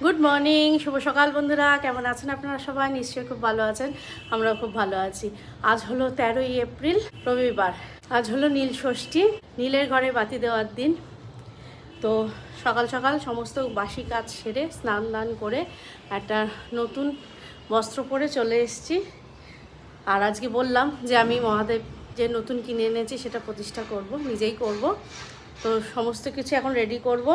Good morning শুভ সকাল বন্ধুরা। কেমন আছেন আপনারা সবাই? নিশ্চয়ই খুব ভালো আছেন। আমরাও খুব ভালো আছি। আজ হলো তেরোই এপ্রিল, রবিবার। আজ হলো নীল ষষ্ঠী, নীলের ঘরে বাতি দেওয়ার দিন। তো সকাল সকাল সমস্ত বাসি কাজ সেরে স্নান দান করে একটা নতুন বস্ত্র পরে চলে এসেছি। আর আজকে বললাম যে আমি মহাদেব যে নতুন কিনে এনেছি সেটা প্রতিষ্ঠা করব, নিজেই করব। তো সমস্ত কিছু এখন রেডি করব।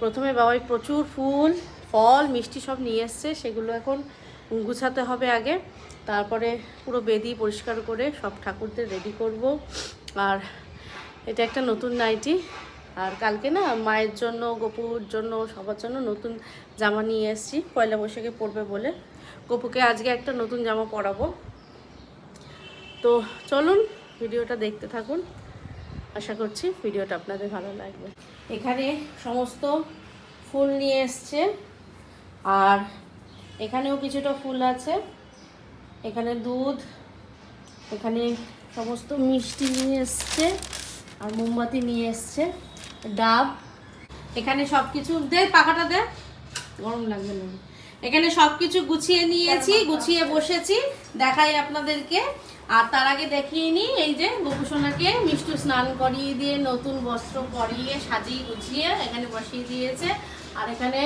প্রথমে বাবাই প্রচুর ফুল ফল, মিষ্টি সব নিয়ে এসছে, সেগুলো এখন গুছাতে হবে আগে। তারপরে পুরো বেদি পরিষ্কার করে সব ঠাকুরদের রেডি করব। আর এটা একটা নতুন নাইটি। আর কালকে না মায়ের জন্য, গপুর জন্য, সবার জন্য নতুন জামা নিয়ে এসেছি। পয়লা বৈশাখে পরবে বলে। গপুকে আজকে একটা নতুন জামা পরাবো। তো চলুন ভিডিওটা দেখতে থাকুন। আশা করছি ভিডিওটা আপনাদের ভালো লাগবে। এখানে সমস্ত ফুল নিয়ে এসছে। আর এখানেও কিছুটা ফুল আছে। এখানে দুধ, এখানে সমস্ত মিষ্টি নিয়ে এসছে আর মোমবাতি নিয়ে এসছে, ডাব। এখানে সব কিছু দে, পাখাটা দে। গরম লাগবে না। এখানে সব কিছু গুছিয়ে নিয়েছি, গুছিয়ে বসেছি, দেখাই আপনাদেরকে। আর তার আগে দেখিয়ে নিই, এই যে গোপুসোনাকে মিষ্টি স্নান করিয়ে দিয়ে, নতুন বস্ত্র পরিয়ে, সাজিয়ে গুছিয়ে এখানে বসিয়ে দিয়েছে। আর এখানে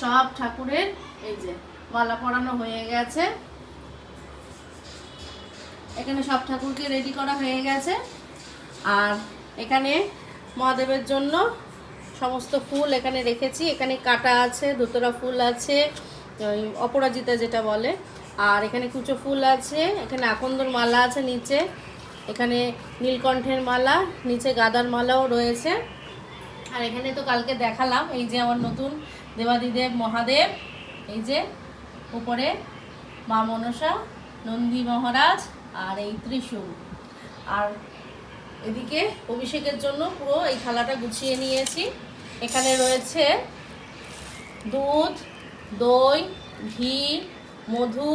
সব ঠাকুরের এই যে মালা পরানো হয়ে গেছে। এখানে সব ঠাকুরকে রেডি করা হয়ে গেছে। আর এখানে মহাদেবের জন্য সমস্ত ফুল এখানে রেখেছি। এখানে কাটা আছে ধুতরা ফুল আছে অপরাজিতা যেটা বলে। আর এখানে কুচো ফুল আছে, এখানে আকন্দর মালা আছে নিচে। এখানে নীলকণ্ঠের মালা, নিচে গাদার মালাও রয়েছে। আর এখানে তো কালকে দেখালাম, এই যে আমার নতুন দেবাদিদেব মহাদেব, এই যে উপরে মা মনসা, নন্দী মহারাজ আর এই ত্রিশূল। আর এদিকে অভিষেকের জন্য পুরো এই থালাটা গুছিয়ে নিয়েছি। এখানে রয়েছে দুধ, দই, ঘি, মধু,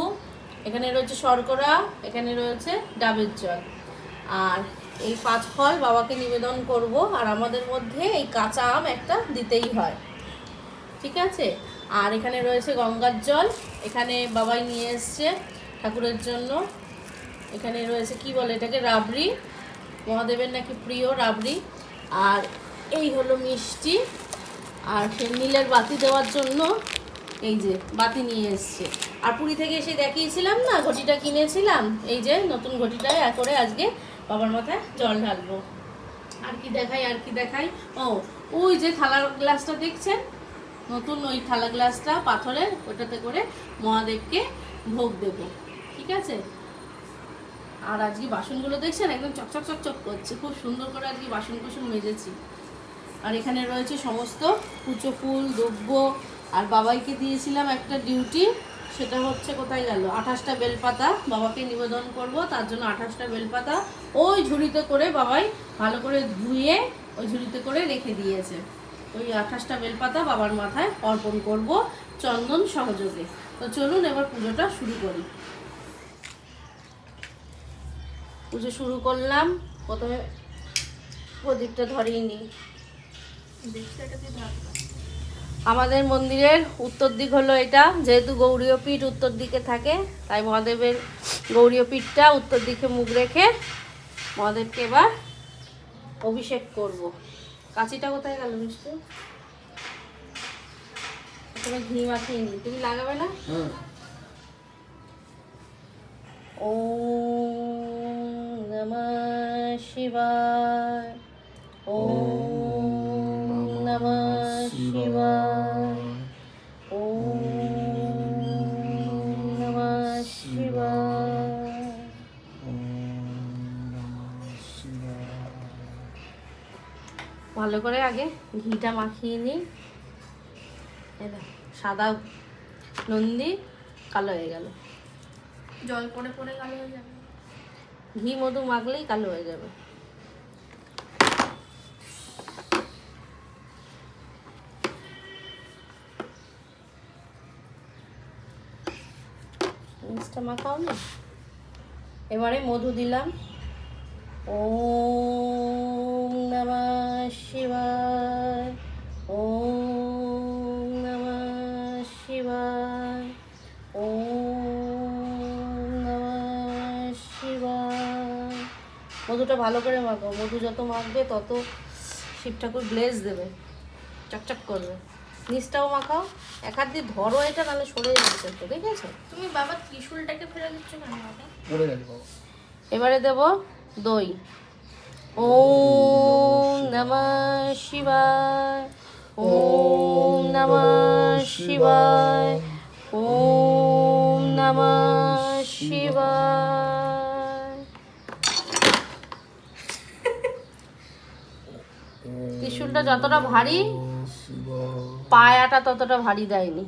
এখানে রয়েছে শর্করা, এখানে রয়েছে ডাবের জল। আর এই পাঁচ ফল বাবাকে নিবেদন করব, আর আমাদের মধ্যে এই কাঁচা আম একটা দিতেই হয়। ঠিক আছে? আর এখানে রয়েছে গঙ্গার জল। এখানে বাবাই নিয়ে এসছে ঠাকুরের জন্য। এখানে রয়েছে, কি বলে এটাকে? রাবড়ি। মহাদেবের নাকি প্রিয় রাবড়ি। আর এই হলো মিষ্টি। আর সে নীলের বাতি দেওয়ার জন্য এই যে বাতি নিয়ে এসছে। আর পুরী থেকে এসে দেখিয়েছিলাম না, ঘটিটা কিনেছিলাম? এই যে নতুন ঘটিটায় করে আজকে বাবার মাথায় জল ঢালবো। আর কি দেখাই, আর কি দেখাই? ও, ওই যে থালার গ্লাসটা দেখছেন? নতুন ওই থালা গ্লাসটা পাথরের ওটাতে করে মহাদেবকে ভোগ দেব। ঠিক আছে? আর আজকে বাসনগুলো দেখছেন? একদম চকচক চকচক করছে। খুব সুন্দর করে আজকে বাসন কুসন মেজেছি। আর এখানে রয়েছে সমস্ত কুচো ফুল, দ্রব্য। আর বাবাইকে দিয়েছিলাম একটা ডিউটি। সেটা হচ্ছে কোথায় গেল? আঠাশটা বেলপাতা বাবাকে নিবেদন করব, তার জন্য আঠাশটা বেলপাতা ওই ঝুড়িতে করে বাবাই ভালো করে ধুয়ে ওই ঝুড়িতে করে রেখে দিয়েছে। ওই আঠাশটা বেলপাতা বাবার মাথায় অর্পণ করব চন্দন সহযোগে। তো চলুন এবার পুজোটা শুরু করি। পুজো শুরু করলাম। প্রথমে প্রদীপটা ধরিয়ে নিই। আমাদের মন্দিরের উত্তর দিক হলো এটা যেহেতু গৌরীয় পীঠ উত্তর দিকে থাকে তাই মহাদেবের গৌরীয় পীঠটা উত্তর দিকে মুখ রেখে মহাদেবকে এবার অভিষেক করব। কাঁচিটা কোথায় গেল মিষ্টি? এখানে ঘি মাখিয়ে নি। তুমি লাগাবে না? ও নমঃ শিবায়। ওম ভালো করে আগে ঘিটা মাখিয়ে নিই। সাদা নন্দী কালো হয়ে গেল। জল পড়ে পড়ে কালো হয়ে যাবে। ঘি মধু মাখলেই কালো হয়ে যাবে। জিনিসটা মাখাও না এবারে মধু দিলাম। ওম ভালো করে মাখো। মধু যত মাখবে তত শিব ঠাকুর ব্লেস দেবে। চকচক করবে। নিচটাও মাখাও। এক হাত দিয়ে ধরো এটা নাহলে সরে যাচ্ছে তো দেখেছ? তুমি বাবা ত্রিশুলটাকে ফেলে দিচ্ছ কেন বাবা? পড়ে গেছে বাবা। এবারে দেব দই। ওম নমঃ শিবায়। ওম নমঃ শিবায়। ওম নমঃ শিবায়। ত্রিশুলটা যতটা ভারী পায়াটা ততটা ভারী দেয়নি।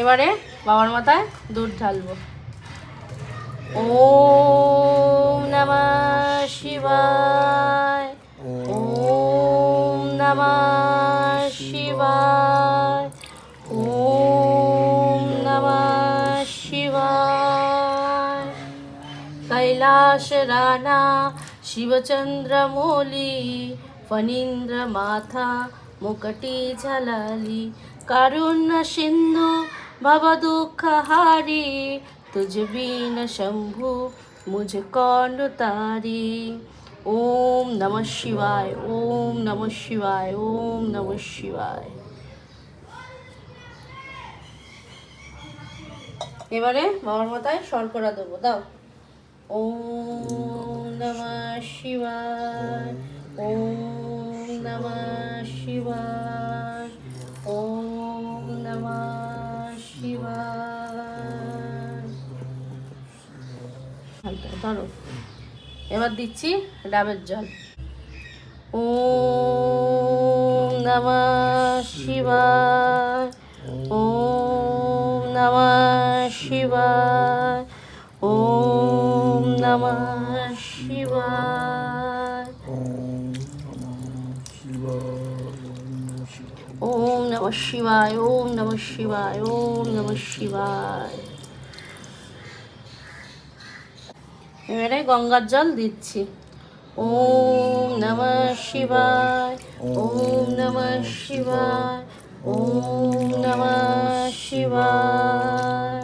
এবারে বাবার মাথায় দুধ ঢালবো। ওম নমঃ শিবায়। कैलाश राणा शिवचंद्रमौली फणींद्र माथा मुकटी झलाली कारुण्य सिंधू भव दुःखहारी तुझ बीन शंभु मुझ कौन तारी ओम नमः शिवाय ओम नमः शिवाय ओम नमः शिवाय এবারে বাবার মাথায় শর্করা দেবো দাও ওম নমঃ শিবায় ওম নমঃ শিবায় ওম নমঃ শিবায় ধরো এবার দিচ্ছি ডাবের জল। ওম নমঃ শিবায় ওম নমঃ শিবায় ওম নমঃ শিবায়। ওম নমঃ শিবায়, ওম নমঃ শিবায়, ওম এবারে গঙ্গার জল দিচ্ছি। ওম নমঃ শিবায়, ওম নমঃ শিবায়, ওম নমঃ শিবায়।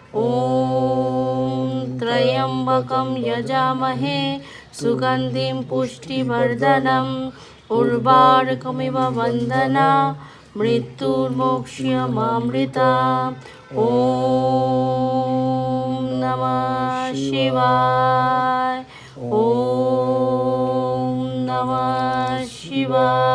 ॐ त्र्यम्बकं यजामहे सुगन्धिं पुष्टिवर्धनम् उर्वारुकमिव वन्दना मृत्युर्मोक्ष्यमामृता। ॐ नमः शिवाय। ॐ नमः शिवाय।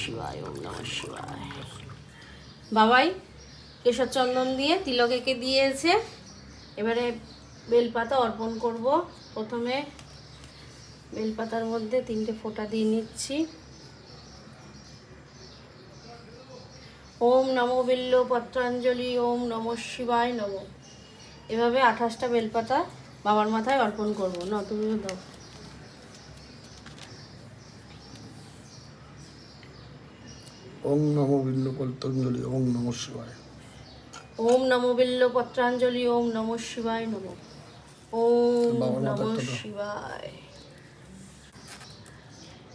শিবায়, ওম নম শিবায়। বাবাই কেশর চন্দন দিয়ে তিলক এঁকে দিয়েছে। এবারে বেলপাতা অর্পণ করব। প্রথমে বেলপাতার মধ্যে তিনটে ফোঁটা দিয়ে নিচ্ছি। ওম নমো বিল্ল পত্রাঞ্জলি ওম নম শিবায় নম। এভাবে আঠাশটা বেলপাতা বাবার মাথায় অর্পণ করব। না, তুমিও দাও। ওম নমো বিল্ল পত্তঞ্জলি ওম নম শিবায়। ওম নমো বিল্ল পত্রাঞ্জলি ওম নম শিবায় নম। ওম নম। শিবায়।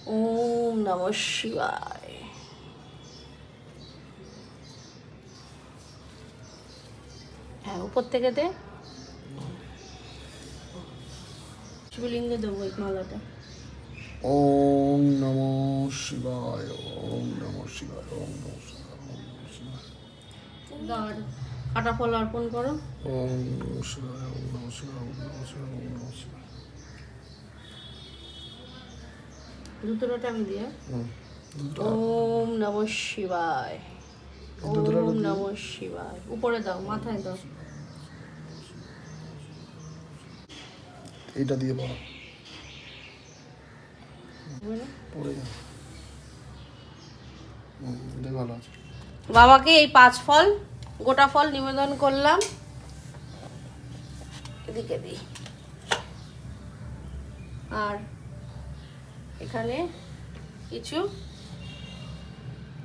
ওম নম শিবায়। হ্যাঁ উপর থেকে দে। শিবলিঙ্গে দেবো এই মালাটা। ওম নমো শিবায় ওম নমো শিবায় ওম নমো শিবায় ওম নমো শিবায় কাটা ফল অর্পণ করো। ওম নমো শিবায় ওম নমো শিবায় ওম নমো শিবায় ওম নমো শিবায় দুটোটা আমি দিয়ে। ওম নম শিবায় ওম নম শিবায় উপরে দাও মাথায় দাও। এইটা দিয়ে পড়া পড়ে যা হুম, এটাই ভালো আছে বাবাকে এই পাঁচ ফল, গোটা ফল নিবেদন করলাম। এদিকে দিই। আর এখানে কিছু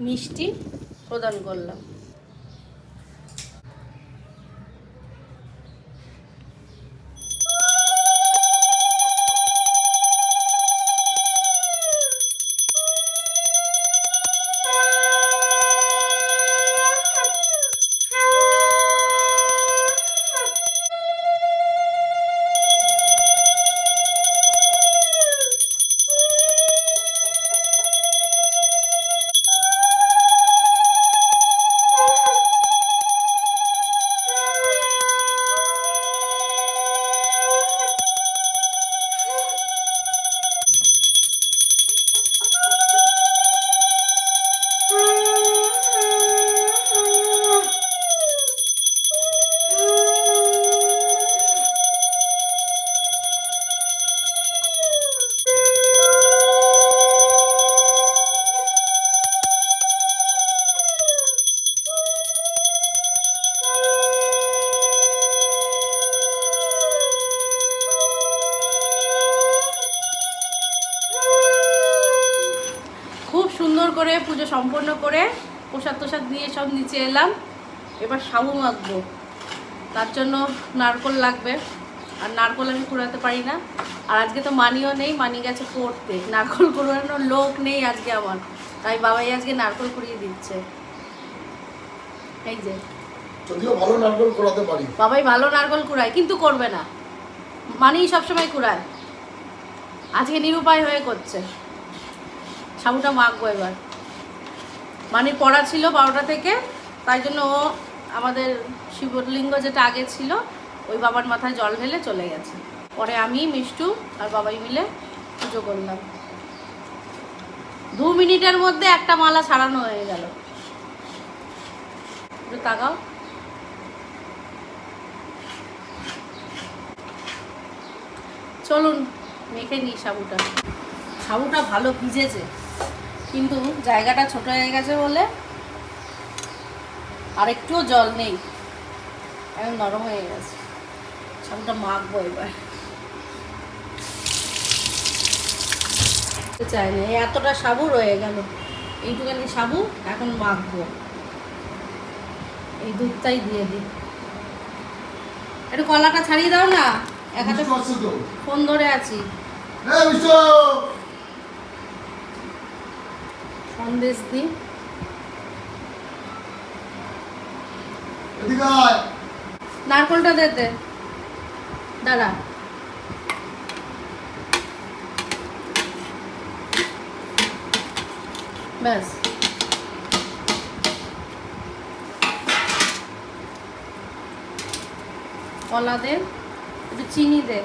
মিষ্টি প্রদান করলাম। সম্পন্ন করে প্রসাদ তোসাদ নিয়ে সব নিচে এলাম। এবার সাবু মাখবো। তার জন্য নারকল লাগবে। আর নারকল আমি কুড়াতে পারি না। আর আজকে তো মানিও নেই মানি গেছে পড়তে। নারকল কুড়ানোর লোক নেই আজকে আমার। তাই বাবাই আজকে নারকল কুড়িয়ে দিচ্ছে। এই যে। যদিও ভালো নারকেল করাতে পারি। বাবাই ভালো নারকল কুড়ায় কিন্তু করবে না। মানিই সবসময় কুড়ায়। আজকে নিরুপায় হয়ে করছে। সাবুটা মাখবো এবার। মানে পড়া ছিল বারোটা থেকে, তাই জন্য ও আমাদের শিবলিঙ্গ যেটা আগে ছিল, ওই বাবার মাথায় জল ঢেলে চলে গেছে। পরে আমি, মিষ্টু আর বাবাই মিলে পুজো করলাম। দু মিনিটের মধ্যে একটা মালা ছাড়ানো হয়ে গেল। একটু তাকাও। চলুন, মেখে নিই সাবুটা। সাবুটা ভালো ভিজেছে। কিন্তু জায়গাটা ছোট হয়ে গেছে বলে আর একটুও জল নেই। একদম নরম হয়ে গেছে। সাবুটা মাখবো এবার। চাই না এতটা সাবু রয়ে গেল। এইটুখানি সাবু এখন মাখবো। এই দুধটাই দিয়ে দিই। একটু কলাটা ছাড়িয়ে দাও না। এক হাতে? ফোন ধরে আছি। মিষ্টি! সন্দেশ দিই নারকলটা দে দে। দাঁড়া। ব্যাস। কলা দে একটু চিনি দে।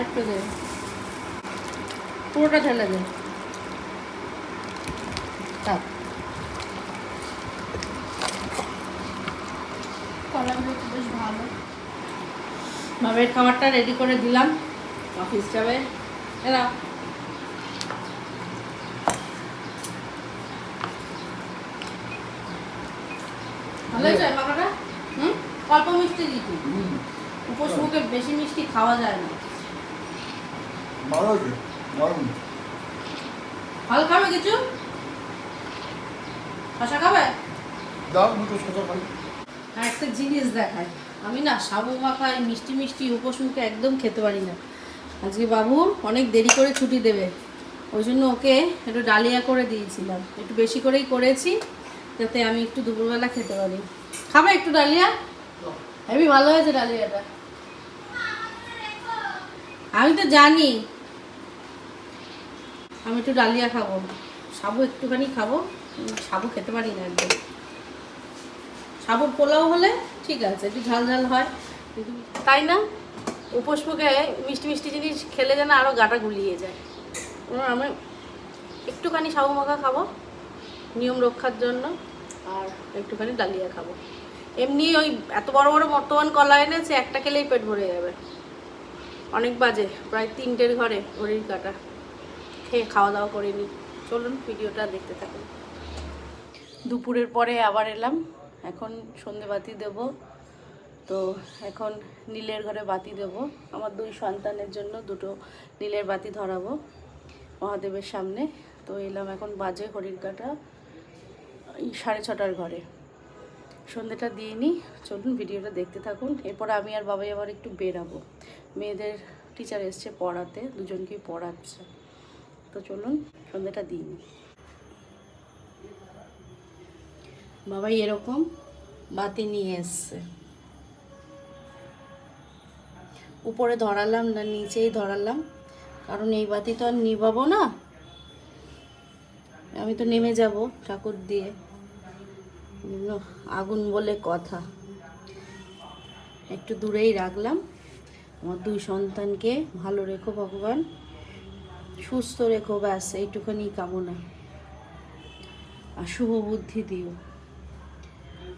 আর একটু দে। পুরোটা ঢেলে দে। থাক। কলাগুলো তো বেশ ভালো। বাবের খাবারটা রেডি করে দিলাম। অফিস যাবে। এরা। ভালো হয়েছে মাখাটা হুম? অল্প মিষ্টি দিতি। উপোস মুখে বেশি মিষ্টি খাওয়া যায় না। ভালো হয়েছে, দারুণ। ফল খাবে কিছু? শশা খাবে? দাও, দুটো সোজা খাই। একটা জিনিস দেখায় আমি না সাবু মাখায় মিষ্টি মিষ্টি উপোস মুখে একদম খেতে পারি না। আজকে বাবু অনেক দেরি করে ছুটি দেবে। ওই জন্য ওকে একটু ডালিয়া করে দিয়েছিলাম। একটু বেশি করেই করেছি যাতে আমি একটু দুপুরবেলা খেতে পারি। খাবে একটু ডালিয়া? হেবি ভালো হয়েছে ডালিয়াটা। আমি তো জানি আমি একটু ডালিয়া খাব। সাবু একটুখানি খাব। সাবু খেতে পারি না একদম। সাবু পোলাও হলে ঠিক আছে, একটু ঝাল ঝাল হয়। তাই না? উপোস মুখে মিষ্টি মিষ্টি জিনিস খেলে যেন আরও গাটা গুলিয়ে যায়। আমি একটুখানি সাবু মাখা খাব, নিয়ম রক্ষার জন্য, আর একটুখানি ডালিয়া খাব। এমনি ওই এত বড় বড় বর্তমান কলা এনেছে, একটা খেলেই পেট ভরে যাবে। অনেক বাজে, প্রায় তিনটের ঘরে ঘড়ির কাটা। খেয়ে খাওয়া দাওয়া করে নিই। চলুন ভিডিওটা দেখতে থাকুন। দুপুরের পরে আবার এলাম। এখন সন্ধে বাতি দেব। তো এখন নীলের ঘরে বাতি দেব। আমার দুই সন্তানের জন্য দুটো নীলের বাতি ধরাবো মহাদেবের সামনে। তো এলাম এখন বাজে হরির কাটা সাড়ে ছটার ঘরে। সন্ধেটা দিয়ে নিই। চলুন ভিডিওটা দেখতে থাকুন। এরপর আমি আর বাবাই আবার একটু বেরাবো। মেয়েদের টিচার এসছে পড়াতে, দুজনকেই পড়াচ্ছে। তো চলুন সন্ধেটা দিই বাবাই এরকম বাতি নিয়ে এসছে। উপরে ধরালাম না, নিচেই ধরালাম। কারণ এই বাতি তো আর নিবাবো না। আমি তো নেমে যাব ঠাকুর দিয়ে। আগুন বলে কথা। একটু দূরেই রাখলাম। আমার দুই সন্তানকে ভালো রেখো ভগবান। সুস্থ রেখো, ব্যাস, এইটুখানি কামনা। আর শুভ বুদ্ধি দিও।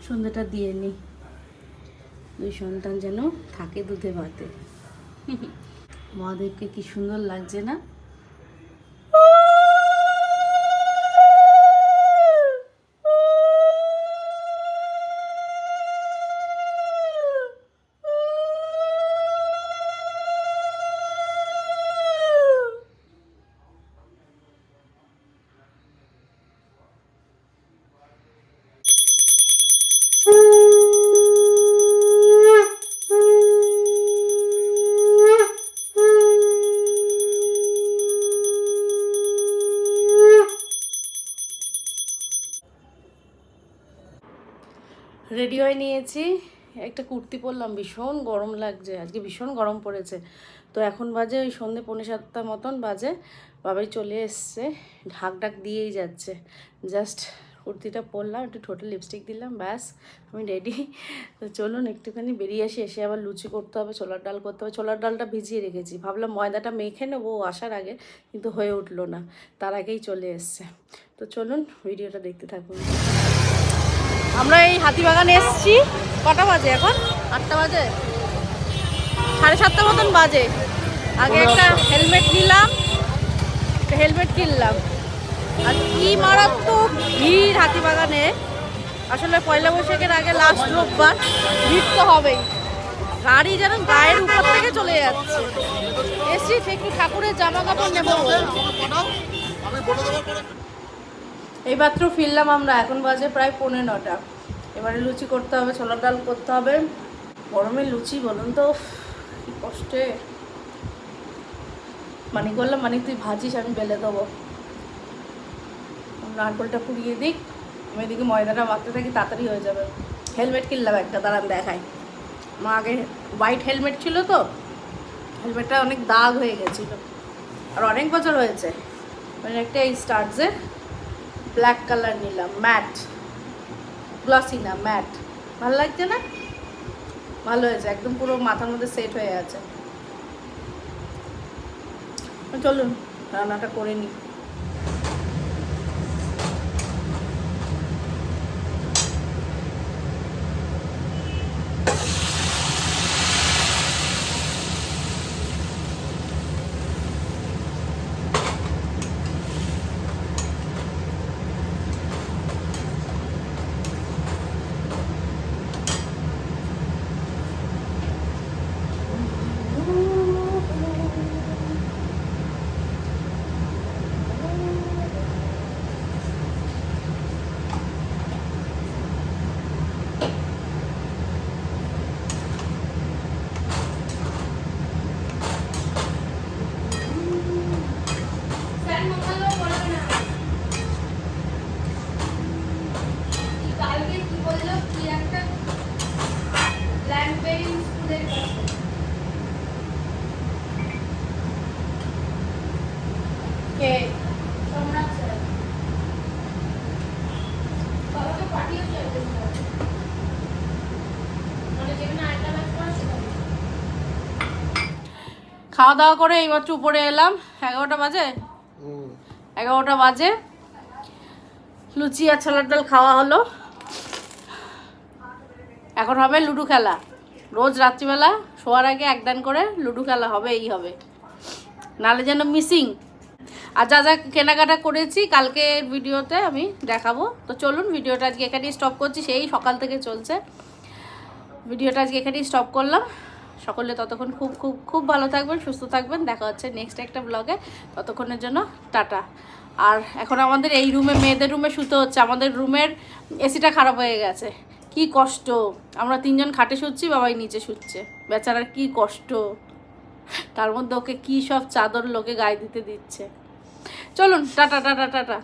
সন্ধ্যাটা দিয়ে নি। দুই সন্তান যেন থাকে দুধে ভাতে। মহাদেবকে কি সুন্দর লাগছে না? হয়ে নিয়েছি। একটা কুর্তি পরলাম, ভীষণ গরম লাগছে, আজকে ভীষণ গরম পড়েছে। তো এখন বাজে ওই সন্ধে পৌনে সাতটা মতন বাজে, বাবাই চলে এসছে, ঢাক ঢাক দিয়েই যাচ্ছে। জাস্ট কুর্তিটা পরলাম, একটু ঠোঁটে লিপস্টিক দিলাম, ব্যাস, আমি রেডি তো চলুন, একটুখানি বেরিয়ে আসি, এসে আবার লুচি করতে হবে, ছোলার ডাল করতে হবে, ছোলার ডালটা ভিজিয়ে রেখেছি। ভাবলাম ময়দাটা মেখে নেব আসার আগে, কিন্তু হয়ে উঠল না, তার আগেই চলে এসছে। তো চলুন, ভিডিওটা দেখতে থাকুন। আমরা এই হাতিবাগানে এসছি। কটা বাজে এখন? আটটা বাজে? সাড়ে সাতটা মতন বাজে। আগে একটা হেলমেট নিলাম একটা হেলমেট কিনলাম। আর কি মারাত্মক ভিড় হাতিবাগানে। আসলে পয়লা বৈশাখের আগে লাস্ট রোববার ভিড় তো হবেই। গাড়ি যেন গায়ের উপর থেকে চলে যাচ্ছে। এসছি একটু ঠাকুরের জামা কাপড় নেব বলে। এইমাত্র ফিরলাম আমরা, এখন বাজে প্রায় পৌনে নটা। এবারে লুচি করতে হবে, ছোলার ডাল করতে হবে। গরমে লুচি, বলুন তো কি কষ্টে। মানে করলাম মানে তুই ভাজিস, আমি বেলে দেবো। নারকলটা পুড়িয়ে দিক। আমি এদিকে ময়দাটা মাখতে থাকি, তাড়াতাড়ি হয়ে যাবে। হেলমেট কিনলাম একটা, দাঁড়ান দেখাই। আমার আগে হোয়াইট হেলমেট ছিল তো হেলমেটটা অনেক দাগ হয়ে গেছিল। আর অনেক বছর হয়েছে। মানে একটা এই স্টার্টসের ব্ল্যাক কালার নিলাম ম্যাট গ্লসি না ম্যাট ভালো লাগছে না? ভালো হয়েছে, একদম পুরো মাথার মধ্যে সেট হয়ে আছে। চলুন, রান্নাটা করে নিই। খাওয়া দাওয়া করে এইমাত্র উপরে এলাম। এগারোটা বাজে? এগারোটা বাজে। লুচি আর ছোলার ডাল খাওয়া হলো। এখন হবে লুডো খেলা। রোজ রাত্রিবেলা শোয়ার আগে একদান করে লুডো খেলা হবে এই হবে। নালে যেন মিসিং। আর যা যা কেনাকাটা করেছি কালকে ভিডিওতে আমি দেখাবো। তো চলুন ভিডিওটা আজকে এখানেই স্টপ করছি। সেই সকাল থেকে চলছে। ভিডিওটা আজকে এখানেই স্টপ করলাম। সকলে ততক্ষণ খুব খুব খুব ভালো থাকবেন, সুস্থ থাকবেন। দেখা হচ্ছে নেক্সট একটা ব্লগে ততক্ষণের জন্য টাটা। আর এখন আমাদের এই রুমে মেয়েদের রুমে শুতে হচ্ছে। আমাদের রুমের এসিটা খারাপ হয়ে গেছে। কি কষ্ট। আমরা তিনজন খাটে শুচ্ছি, বাবাই নিচে শুচ্ছে। বেচারার কি কষ্ট। তার মধ্যে ওকে কী সব চাদর লোকে গায়ে দিতে দিচ্ছে। চলুন, টাটা টাটা টাটা।